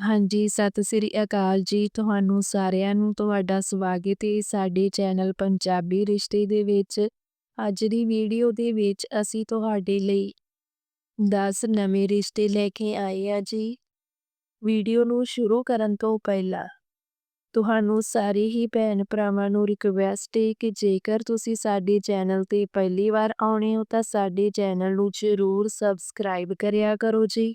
ਹਾਂਜੀ, ਸਤਿ ਸ੍ਰੀ ਅਕਾਲ ਜੀ। ਤੁਹਾਨੂੰ ਸਾਰਿਆਂ ਨੂੰ ਤੁਹਾਡਾ ਸਵਾਗਤ ਹੈ ਸਾਡੇ ਚੈਨਲ ਪੰਜਾਬੀ ਰਿਸ਼ਤੇ ਦੇ ਵਿੱਚ। ਅੱਜ ਦੀ ਵੀਡੀਓ ਦੇ ਵਿੱਚ ਅਸੀਂ ਤੁਹਾਡੇ ਲਈ 10 ਨਵੇਂ ਰਿਸ਼ਤੇ ਲੈ ਕੇ ਆਏ ਆ ਜੀ। ਵੀਡੀਓ ਨੂੰ ਸ਼ੁਰੂ ਕਰਨ ਤੋਂ ਪਹਿਲਾਂ ਤੁਹਾਨੂੰ ਸਾਰੇ ਹੀ ਭੈਣ ਭਰਾਵਾਂ ਨੂੰ ਰਿਕਵੈਸਟ ਹੈ ਕਿ ਜੇਕਰ ਤੁਸੀਂ ਸਾਡੇ ਚੈਨਲ ਤੇ ਪਹਿਲੀ ਵਾਰ ਆਉਣੇ ਹੋ ਤਾਂ ਸਾਡੇ ਚੈਨਲ ਨੂੰ ਜ਼ਰੂਰ ਸਬਸਕ੍ਰਾਈਬ ਕਰਿਆ ਕਰੋ ਜੀ।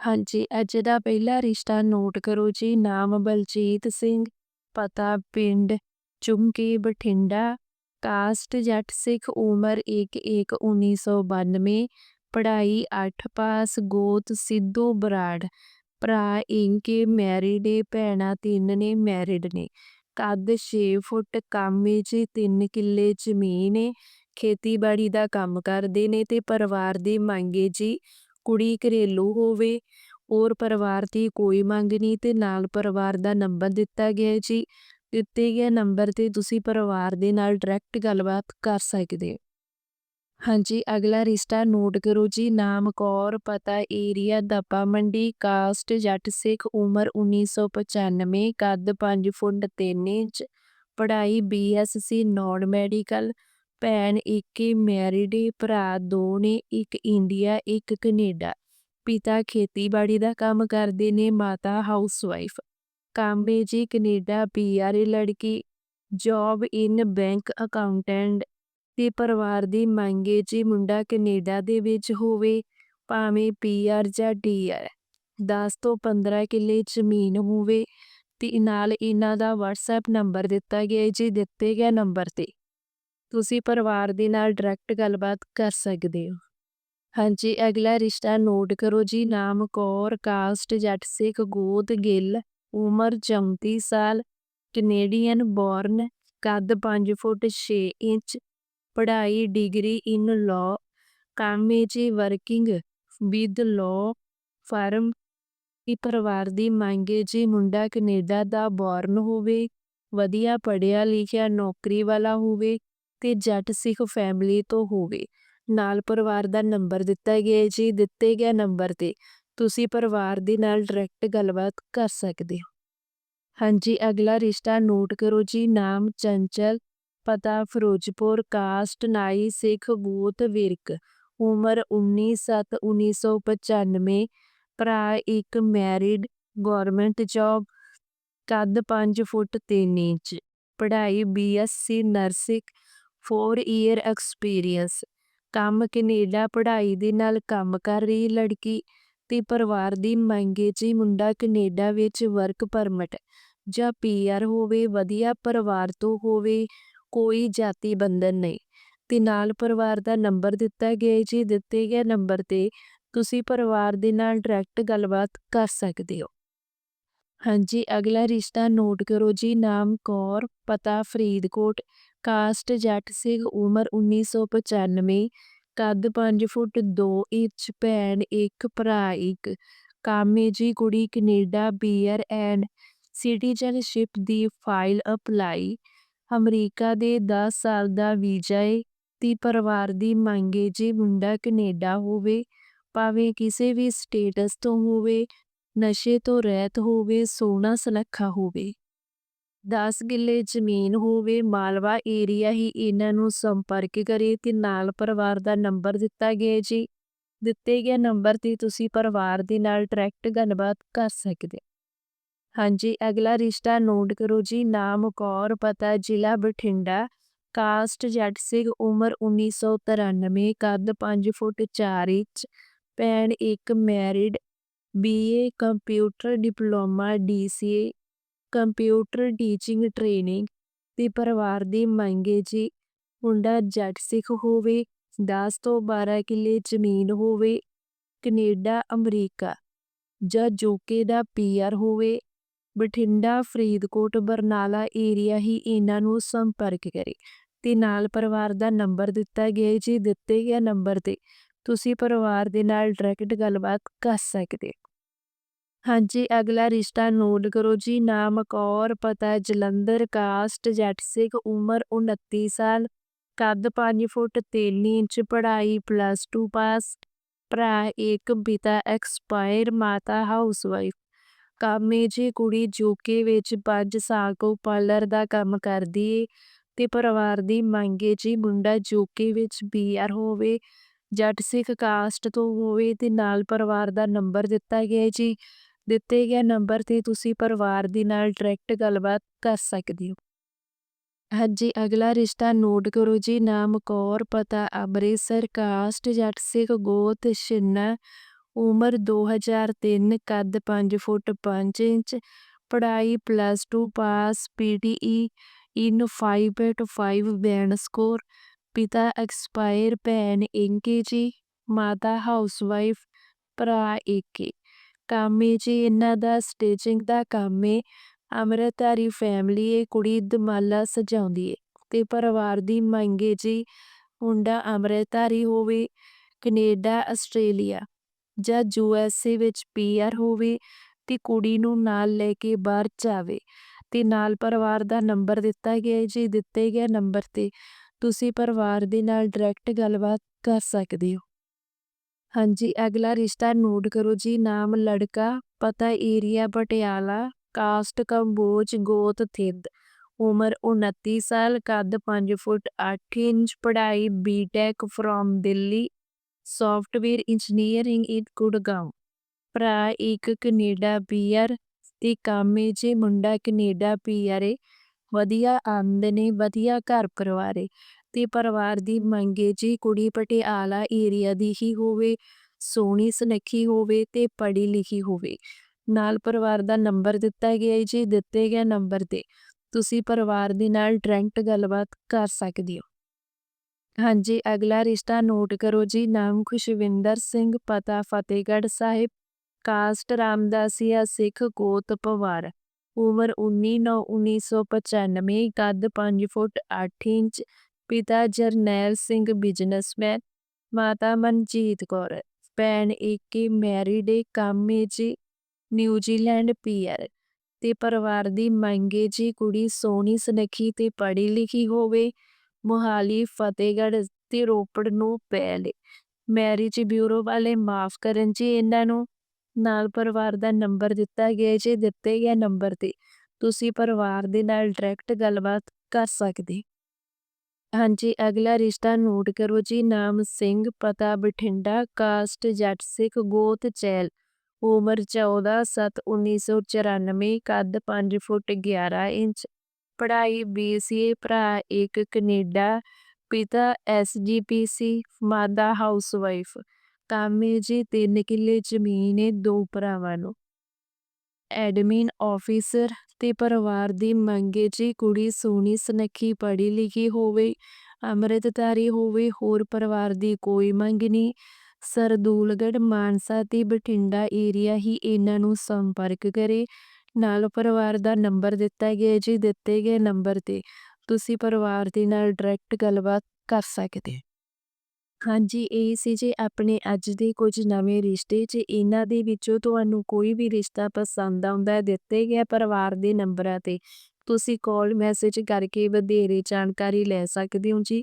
ਹਾਂਜੀ ਅੱਜ ਦਾ ਪਹਿਲਾ ਰਿਸ਼ਤਾ ਨੋਟ ਕਰੋ ਜੀ, ਨਾਮ ਬਲਜੀਤ ਸਿੰਘ, ਪਤਾ ਪਿੰਡ ਚੁੰਕੀ ਬਠਿੰਡਾ, ਕਾਸਟ ਜੱਟ ਸਿੱਖ ਉਮਰ 1/1/1992 ਪੜ੍ਹਾਈ 8 ਪਾਸ, ਗੋਤ ਸਿੱਧੂ ਬਰਾੜ, ਭਰਾ ਇੰਕੇ ਮੈਰਿਡ ਏ, ਭੈਣਾਂ ਤਿੰਨ ਨੇ ਮੈਰਿਡ ਨੇ, ਕੱਦ 6 ਫੁੱਟ, ਕਾਮੇ ਜੀ 3 ਕਿੱਲੇ ਜ਼ਮੀਨ ਏ, ਖੇਤੀਬਾੜੀ ਦਾ ਕੰਮ ਕਰਦੇ ਨੇ ਤੇ ਪਰਿਵਾਰ ਦੀ ਮੰਗੇ ਜੀ। ਕੁੜੀ ਘਰੇਲੂ ਹੋਵੇ ਔਰ ਪਰਿਵਾਰ ਦੀ ਕੋਈ ਮੰਗ ਨਹੀਂ ਤੇ ਨਾਲ ਪਰਿਵਾਰ ਦਾ ਨੰਬਰ ਦਿੱਤਾ ਗਿਆ ਜੀ। ਦਿੱਤੇ ਗਏ ਨੰਬਰ ਤੇ ਤੁਸੀਂ ਪਰਿਵਾਰ ਦੇ ਨਾਲ ਡਾਇਰੈਕਟ ਗੱਲਬਾਤ ਕਰ ਸਕਦੇ ਹਾਂਜੀ, ਅਗਲਾ ਰਿਸ਼ਤਾ ਨੋਟ ਕਰੋ ਜੀ। ਨਾਮ, ਕੌਰ, ਪਤਾ, ਏਰੀਆ ਦਪਾ ਮੰਡੀ, ਕਾਸਟ, ਜੱਟ, ਸਿੱਖ, ਉਮਰ 1995 ਕੱਦ 5 ਫੁੱਟ 3 ਇੰਚ, ਪੜ੍ਹਾਈ ਬੀਐਸਸੀ ਨੌਨ ਮੈਡੀਕਲ ਭੈਣ, ਇੱਕ ਮੈਰਿਡ ਏ ਭਰਾ ਦੋ ਨੇ ਇੱਕ ਇੰਡੀਆ ਇੱਕ ਕੈਨੇਡਾ ਪਿਤਾ ਖੇਤੀਬਾੜੀ ਦਾ ਕੰਮ ਕਰਦੇ ਨੇ, ਮਾਤਾ ਹਾਊਸਵਾਈਫ ਕਾਂਬੇ ਜੀ ਕੈਨੇਡਾ ਪੀਆਰ ਲੜਕੀ। ਜੌਬ ਇਨ ਬੈਂਕ ਅਕਾਊਂਟੈਂਟ ਤੇ ਪਰਿਵਾਰ ਦੀ ਮੰਗੇ ਜੀ ਮੁੰਡਾ ਕੈਨੇਡਾ ਦੇ ਵਿੱਚ ਹੋਵੇ, ਭਾਵੇਂ ਪੀਆਰ ਜਾਂ ਡੀਆਰ 10 ਤੋਂ 15 ਕਿੱਲੇ ਜ਼ਮੀਨ ਹੋਵੇ ਤੇ ਨਾਲ ਇਹਨਾਂ ਦਾ WhatsApp ਨੰਬਰ ਦਿੱਤਾ ਗਿਆ ਜੀ, ਦਿੱਤੇ ਗਏ ਨੰਬਰ ਤੇ। ਤੁਸੀਂ ਪਰਿਵਾਰ ਦੇ ਨਾਲ ਡਾਇਰੈਕਟ ਗੱਲਬਾਤ ਕਰ ਸਕਦੇ ਹੋ। ਹਾਂਜੀ, ਅਗਲਾ ਰਿਸ਼ਤਾ ਨੋਟ ਕਰੋ ਜੀ। ਨਾਮ ਕੌਰ ਕਾਸਟ ਜੱਟ, ਸਿੱਖ, ਗੋਦ, ਗਿੱਲ, ਉਮਰ 34 ਸਾਲ ਕੈਨੇਡੀਅਨ ਬੋਰਨ ਕੱਦ 5 ਫੁੱਟ 6 ਇੰਚ, ਪੜ੍ਹਾਈ ਡਿਗਰੀ ਇਨ ਲਾਅ ਕਾਮੇ ਜੀ ਵਰਕਿੰਗ ਵਿਦ ਲਾਅ ਫਰਮ, ਇਹ ਪਰਿਵਾਰ ਦੀ ਮੰਗ ਮੰਗੇ ਜੀ। ਮੁੰਡਾ ਕੈਨੇਡਾ ਦਾ ਬੋਰਨ ਹੋਵੇ, ਵਧੀਆ ਪੜ੍ਹਿਆ ਲਿਖਿਆ ਨੌਕਰੀ ਵਾਲਾ ਹੋਵੇ ਤੇ ਜੱਟ ਸਿੱਖ ਫੈਮਿਲੀ ਤੋਂ ਹੋਵੇ ਨਾਲ ਪਰਿਵਾਰ ਦਾ ਨੰਬਰ ਦਿੱਤਾ ਗਿਆ ਜੀ, ਦਿੱਤੇ ਗਿਆ ਨੰਬਰ ਤੇ। ਤੁਸੀਂ ਪਰਿਵਾਰ ਦੇ ਨਾਲ ਡਾਇਰੈਕਟ ਗੱਲਬਾਤ ਕਰ ਸਕਦੇ ਹੋ। ਹਾਂਜੀ, ਅਗਲਾ ਰਿਸ਼ਤਾ ਨੋਟ ਕਰੋ ਜੀ। ਨਾਮ ਚੰਚਲ, ਪਤਾ ਫਿਰੋਜ਼ਪੁਰ ਕਾਸਟ ਨਾਈ ਸਿੱਖ ਗੋਤ ਵਿਰਕ। ਉਮਰ 19/7/1995 ਭਰਾ ਇੱਕ ਮੈਰਿਡ ਗਵਰਨਮੈਂਟ ਜੌਬ ਕੱਦ 5 ਫੁੱਟ 3 ਇੰਚ। ਪੜ੍ਹਾਈ ਬੀਐਸਸੀ ਨਰਸਿੰਗ 4 ਈਅਰ ਐਕਸਪੀਰੀਅੰਸ ਕੰਮ ਕੈਨੇਡਾ ਪੜ੍ਹਾਈ ਦੇ ਨਾਲ ਕੰਮ ਕਰ ਰਹੀ ਲੜਕੀ ਤੇ ਪਰਿਵਾਰ ਦੀ ਮੰਗੇ ਜੀ ਮੁੰਡਾ ਕੈਨੇਡਾ ਵਿੱਚ ਵਰਕ ਪਰਮਿਟ ਜਾਂ ਪੀਆਰ ਹੋਵੇ, ਵਧੀਆ ਪਰਿਵਾਰ ਤੋਂ ਹੋਵੇ, ਕੋਈ ਜਾਤੀ ਬੰਧਨ ਨਹੀਂ। ਤੇ ਨਾਲ ਪਰਿਵਾਰ ਦਾ ਨੰਬਰ ਦਿੱਤਾ ਗਿਆ ਜੀ, ਦਿੱਤੇ ਗਏ ਨੰਬਰ ਤੇ ਤੁਸੀਂ ਪਰਿਵਾਰ ਦੇ ਨਾਲ ਡਾਇਰੈਕਟ ਗੱਲਬਾਤ ਕਰ ਸਕਦੇ ਹੋ। ਹਾਂਜੀ, ਅਗਲਾ ਰਿਸ਼ਤਾ ਨੋਟ ਕਰੋ ਜੀ, ਨਾਮ ਕੌਰ, ਪਤਾ ਫਰੀਦਕੋਟ ਕਾਸਟ ਜੱਟ ਸਿੰਘ ਉਮਰ 1995 ਕੱਦ 5 ਫੁੱਟ 2 ਇੰਚ, ਭੈਣ ਇੱਕ, ਭਰਾ ਇੱਕ, ਕਾਮੇ ਜੀ ਕੁੜੀ ਕੈਨੇਡਾ, ਬੀਅਰ ਐਂਡ ਸਿਟੀਜ਼ਨਸ਼ਿਪ ਦੀ ਫਾਈਲ ਅਪਲਾਈ। ਅਮਰੀਕਾ ਦੇ 10 ਸਾਲ ਦਾ ਵੀਜ਼ਾ ਏ, ਤੀ ਪਰਿਵਾਰ ਦੀ ਮੰਗੇ ਜੀ ਮੁੰਡਾ ਕੈਨੇਡਾ ਹੋਵੇ, ਭਾਵੇਂ ਕਿਸੇ ਵੀ ਸਟੇਟਸ ਤੋਂ ਹੋਵੇ, ਨਸ਼ੇ ਤੋਂ ਰਹਿਤ ਹੋਵੇ, ਸੋਹਣਾ ਸੁਨੱਖਾ ਹੋਵੇ। 10 ਗਿੱਲੇ ਜ਼ਮੀਨ ਹੋਵੇ, ਮਾਲਵਾ ਏਰੀਆ ਹੀ ਇਹਨਾਂ ਨੂੰ ਸੰਪਰਕ ਕਰੇ ਤੇ ਨਾਲ ਪਰਿਵਾਰ ਦਾ ਨੰਬਰ ਦਿੱਤਾ ਗਿਆ ਜੀ। ਦਿੱਤੇ ਗਏ ਨੰਬਰ ਤੇ ਤੁਸੀਂ ਪਰਿਵਾਰ ਦੇ ਨਾਲ ਡਾਇਰੈਕਟ ਗੱਲਬਾਤ ਕਰ ਸਕਦੇ ਹਾਂਜੀ, ਅਗਲਾ ਰਿਸ਼ਤਾ ਨੋਟ ਕਰੋ ਜੀ, ਨਾਮ ਕੌਰ, ਪਤਾ ਜ਼ਿਲ੍ਹਾ ਬਠਿੰਡਾ, ਕਾਸਟ ਜੱਟ ਸਿੰਘ ਉਮਰ 1993 ਕੱਦ 5 ਫੁੱਟ 4 ਇੰਚ, ਭੈਣ ਇੱਕ married BA computer diploma DCA computer teaching training ਤੇ ਪਰਿਵਾਰ ਦੀ ਮੰਗੇ ਜੀ ਮੁੰਡਾ ਜੱਟ ਸਿੱਖ ਹੋਵੇ 10 ਤੋਂ 12 ਕਿੱਲੇ ਜ਼ਮੀਨ ਹੋਵੇ, ਕੈਨੇਡਾ, ਅਮਰੀਕਾ ਜਾਂ ਜੋਕੇ ਦਾ ਪੀਆਰ ਹੋਵੇ, ਬਠਿੰਡਾ, ਫਰੀਦਕੋਟ, ਬਰਨਾਲਾ ਏਰੀਆ ਹੀ ਇਹਨਾਂ ਨੂੰ ਸੰਪਰਕ ਕਰੇ ਤੇ ਨਾਲ ਪਰਿਵਾਰ ਦਾ ਨੰਬਰ ਦਿੱਤਾ ਗਿਆ ਜੀ, ਦਿੱਤੇ ਗਿਆ ਨੰਬਰ ਤੇ ਤੁਸੀਂ ਪਰਿਵਾਰ ਦੇ ਨਾਲ ਡਾਇਰੈਕਟ ਗੱਲਬਾਤ ਕਰ ਸਕਦੇ ਹਾਂਜੀ, ਅਗਲਾ ਰਿਸ਼ਤਾ ਨੋਟ ਕਰੋ ਜੀ, ਨਾਮ ਕੌਰ, ਪਤਾ ਜਲੰਧਰ, ਕਾਸਟ ਜੱਟ ਸਿੱਖ, ਉਮਰ 29 ਸਾਲ, ਕੱਦ 5 ਫੁੱਟ 3 ਇੰਚ, ਪੜ੍ਹਾਈ ਪਲੱਸ 2 ਪਾਸ ਭਰਾ ਇੱਕ, ਪਿਤਾ ਐਕਸਪਾਇਰ ਮਾਤਾ ਹਾਊਸਵਾਈਫ ਕਾਮੇ ਜੀ, ਕੁੜੀ ਜੋਕੇ ਵਿੱਚ 5 ਸਾਲ ਤੋਂ ਪਾਰਲਰ ਦਾ ਕੰਮ ਕਰਦੀ ਏ ਤੇ ਪਰਿਵਾਰ ਦੀ ਮੰਗ ਏ ਜੀ, ਮੁੰਡਾ ਜੋਕੇ ਵਿੱਚ ਬੀਆਰ ਹੋਵੇ ਜੱਟ ਸਿੱਖ ਕਾਸਟ ਤੋਂ ਹੋਵੇ ਤੇ ਨਾਲ ਪਰਿਵਾਰ ਦਾ ਨੰਬਰ ਦਿੱਤਾ ਗਿਆ ਜੀ। ਦਿੱਤੇ ਗਏ ਨੰਬਰ ਤੇ ਤੁਸੀਂ ਪਰਿਵਾਰ ਦੇ ਨਾਲ ਡਾਇਰੈਕਟ ਗੱਲਬਾਤ ਕਰ ਸਕਦੇ ਹੋ। ਹਾਂਜੀ, ਅਗਲਾ ਰਿਸ਼ਤਾ ਨੋਟ ਕਰੋ ਜੀ। ਨਾਮ ਕੌਰ, ਪਤਾ ਅੰਮ੍ਰਿਤਸਰ, ਕਾਸਟ, ਜੱਟ ਸਿੱਖ, ਗੋਤ, ਛਿੰਨਾ, ਉਮਰ 2003 ਕੱਦ 5 ਫੁੱਟ 5 ਇੰਚ, ਪੜ੍ਹਾਈ plus 2 pass PTE in 5.5 band score ਪਿਤਾ ਐਕਸਪਾਇਰ ਭੈਣ ਇੰਕੇ ਜੀ, ਮਾਤਾ ਹਾਊਸਵਾਈਫ ਭਰਾ ਏਕੇ ਕਾਮੇ ਜੀ, ਇਹਨਾਂ ਦਾ ਸਟੇਜਿੰਗ ਦਾ ਕੰਮ ਏ। ਅੰਮ੍ਰਿਤਧਾਰੀ ਫੈਮਿਲੀ ਏ, ਕੁੜੀ ਦਮਾਲਾ ਸਜਾਉਂਦੀ ਏ ਤੇ ਪਰਿਵਾਰ ਦੀ ਮੰਗ ਏ ਜੀ, ਮੁੰਡਾ ਅੰਮ੍ਰਿਤਧਾਰੀ ਹੋਵੇ, ਕੈਨੇਡਾ, ਆਸਟ੍ਰੇਲੀਆ ਜਾਂ ਯੂਐਸਏ ਵਿੱਚ ਪੀਆਰ ਹੋਵੇ ਤੇ ਕੁੜੀ ਨੂੰ ਨਾਲ ਲੈ ਕੇ ਬਾਹਰ ਜਾਵੇ ਤੇ ਨਾਲ ਪਰਿਵਾਰ ਦਾ ਨੰਬਰ ਦਿੱਤਾ ਗਿਆ ਜੀ, ਦਿੱਤੇ ਗਿਆ ਨੰਬਰ ਤੇ ਤੁਸੀਂ ਪਰਿਵਾਰ ਦੇ ਨਾਲ ਡਾਇਰੈਕਟ ਗੱਲਬਾਤ ਕਰ ਸਕਦੇ ਹੋ। ਹਾਂਜੀ, ਅਗਲਾ ਰਿਸ਼ਤਾ ਨੋਟ ਕਰੋ ਜੀ। ਨਾਮ ਲੜਕਾ, ਪਤਾ ਏਰੀਆ ਪਟਿਆਲਾ, ਕਾਸਟ ਕੰਬੋਜ, ਗੋਤ ਥਿੰਦ। ਉਮਰ 29 ਸਾਲ, ਕੱਦ 5 ਫੁੱਟ 8 ਇੰਚ, ਪੜ੍ਹਾਈ BTech from Delhi software engineering in Gurgaon ਭਰਾ ਇੱਕ ਕੈਨੇਡਾ ਪੀਆਰ ਤੇ ਕਾਮੇ ਜੇ ਮੁੰਡਾ ਕੈਨੇਡਾ ਪੀਆਰ ਏ। ਵਧੀਆ ਆਮਦਨੀ ਵਧੀਆ ਘਰ ਪਰਿਵਾਰ ਏ। ਤੇ ਪਰਿਵਾਰ ਦੀ ਮੰਗੇ ਜੀ ਕੁੜੀ ਪਟਿਆਲਾ ਏਰੀਆ ਦੀ ਹੀ ਹੋਵੇ, ਸੋਹਣੀ ਸੁਨੱਖੀ ਹੋਵੇ ਤੇ ਪੜ੍ਹੀ ਲਿਖੀ ਹੋਵੇ। ਨਾਲ ਪਰਿਵਾਰ ਦਾ ਨੰਬਰ ਦਿੱਤਾ ਗਿਆ ਜੀ, ਦਿੱਤੇ ਗਿਆ ਨੰਬਰ ਤੇ। ਤੁਸੀਂ ਪਰਿਵਾਰ ਦੇ ਨਾਲ ਡਾਇਰੈਕਟ ਗੱਲਬਾਤ ਕਰ ਸਕਦੇ ਹੋ। ਹਾਂਜੀ, ਅਗਲਾ ਰਿਸ਼ਤਾ ਨੋਟ ਕਰੋ ਜੀ, ਨਾਮ ਖੁਸ਼ਵਿੰਦਰ ਸਿੰਘ, ਪਤਾ ਫਤਿਹਗੜ੍ਹ ਸਾਹਿਬ, ਕਾਸਟ ਰਾਮਦਾਸੀਆ ਸਿੱਖ ਗੋਤ ਪਵਾਰ। ਉਮਰ 19/9/1995 ਕੱਦ 5 ਫੁੱਟ 8 ਇੰਚ ਪਿਤਾ ਜਰਨੈਲ ਸਿੰਘ ਬਿਜ਼ਨਸਮੈਨ ਮਾਤਾ ਮਨਜੀਤ ਕੌਰ, ਭੈਣ ਏਕੇ ਮੈਰਿਡ ਏ ਕਾਮੇ ਜੀ, ਨਿਊਜ਼ੀਲੈਂਡ ਪੀਆਰ ਤੇ ਪਰਿਵਾਰ ਦੀ ਮੰਗੇ ਜੀ ਕੁੜੀ ਸੋਹਣੀ, ਸੁਨੱਖੀ ਤੇ ਪੜ੍ਹੀ ਲਿਖੀ ਹੋਵੇ, ਮੁਹਾਲੀ, ਫਤਿਹਗੜ੍ਹ ਤੇ ਰੋਪੜ ਨੂੰ ਪਹਿਲੇ ਮੈਰਿਜ ਬਿਊਰੋ ਵਾਲੇ ਮਾਫ ਕਰਨ ਜੀ ਇਹਨਾਂ ਨੂੰ। ਨਾਲ ਪਰਿਵਾਰ ਦਾ ਨੰਬਰ ਦਿੱਤਾ ਗਿਆ ਜੀ, ਦਿੱਤੇ ਗਿਆ ਨੰਬਰ ਤੇ। ਤੁਸੀਂ ਪਰਿਵਾਰ ਦੇ ਨਾਲ ਡਾਇਰੈਕਟ ਗੱਲਬਾਤ ਕਰ ਸਕਦੇ। ਹਾਂਜੀ, ਅਗਲਾ ਰਿਸ਼ਤਾ ਨੋਟ ਕਰੋ ਜੀ, ਨਾਮ ਸਿੰਘ, ਪਤਾ ਬਠਿੰਡਾ, ਕਾਸਟ, ਜੱਟ ਸਿੱਖ, ਗੋਤ, ਚੈਲ। ਉਮਰ 14/7/1994 ਕੱਦ 5 ਫੁੱਟ 11 ਇੰਚ। ਪੜ੍ਹਾਈ ਬੀਸੀਏ, ਭਰਾ ਇੱਕ ਕੈਨੇਡਾ, ਪਿਤਾ ਐਸਜੀਪੀਸੀ ਮਾਦਾ ਹਾਊਸਵਾਈਫ। ਕਾਮੇ ਜੀ 3 ਕਿੱਲੇ ਜ਼ਮੀਨ ਏ, ਦੋ ਭਰਾਵਾਂ ਨੂੰ। ਐਡਮਿਨ ਆਫੀਸਰ ਤੇ ਪਰਿਵਾਰ ਦੀ ਮੰਗੇ ਜੀ ਕੁੜੀ ਸੋਹਣੀ, ਸੁਨੱਖੀ, ਪੜ੍ਹੀ ਲਿਖੀ ਹੋਵੇ ਅੰਮ੍ਰਿਤਧਾਰੀ ਹੋਵੇ, ਹੋਰ ਪਰਿਵਾਰ ਦੀ ਕੋਈ ਮੰਗ ਨਹੀਂ। ਸਰਦੂਲਗੜ੍ਹ ਮਾਨਸਾ ਤੇ ਬਠਿੰਡਾ ਏਰੀਆ ਹੀ ਇਹਨਾਂ ਨੂੰ ਸੰਪਰਕ ਕਰੇ। ਨਾਲ ਪਰਿਵਾਰ ਦਾ ਨੰਬਰ ਦਿੱਤਾ ਗਿਆ ਜੀ, ਦਿੱਤੇ ਗਏ ਨੰਬਰ ਤੇ। ਤੁਸੀਂ ਪਰਿਵਾਰ ਦੇ ਨਾਲ ਡਾਇਰੈਕਟ ਗੱਲਬਾਤ ਕਰ ਸਕਦੇ ਹਾਂਜੀ, ਇਹ ਸੀ ਜੇ ਆਪਣੇ ਅੱਜ ਦੇ ਕੁਝ ਨਵੇਂ ਰਿਸ਼ਤੇ 'ਚ ਇਹਨਾਂ ਦੇ ਵਿੱਚੋਂ ਤੁਹਾਨੂੰ ਕੋਈ ਵੀ ਰਿਸ਼ਤਾ ਪਸੰਦ ਆਉਂਦਾ ਹੈ, ਦਿੱਤੇ ਗਏ ਪਰਿਵਾਰ ਦੇ ਨੰਬਰਾਂ ਤੇ, ਤੁਸੀਂ ਕਾਲ ਮੈਸੇਜ ਕਰਕੇ ਵਧੇਰੇ ਜਾਣਕਾਰੀ ਲੈ ਸਕਦੇ ਹੋ ਜੀ।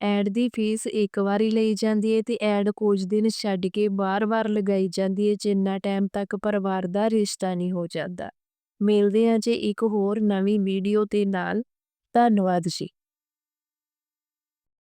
ਐਡ ਦੀ ਫੀਸ ਇੱਕ ਵਾਰੀ ਲਈ ਜਾਂਦੀ ਹੈ ਤੇ ਐਡ ਕੁਝ ਦਿਨ ਛੱਡ ਕੇ ਬਾਰ-ਬਾਰ ਲਗਾਈ ਜਾਂਦੀ ਹੈ ਜਿੰਨਾ ਟਾਈਮ ਤੱਕ ਪਰਿਵਾਰ ਦਾ ਰਿਸ਼ਤਾ ਨਹੀਂ ਹੋ ਜਾਂਦਾ। ਮਿਲਦੇ ਹਾਂ ਜੇ ਇੱਕ ਹੋਰ ਨਵੀਂ ਵੀਡੀਓ ਦੇ ਨਾਲ ਧੰਨਵਾਦ ਜੀ।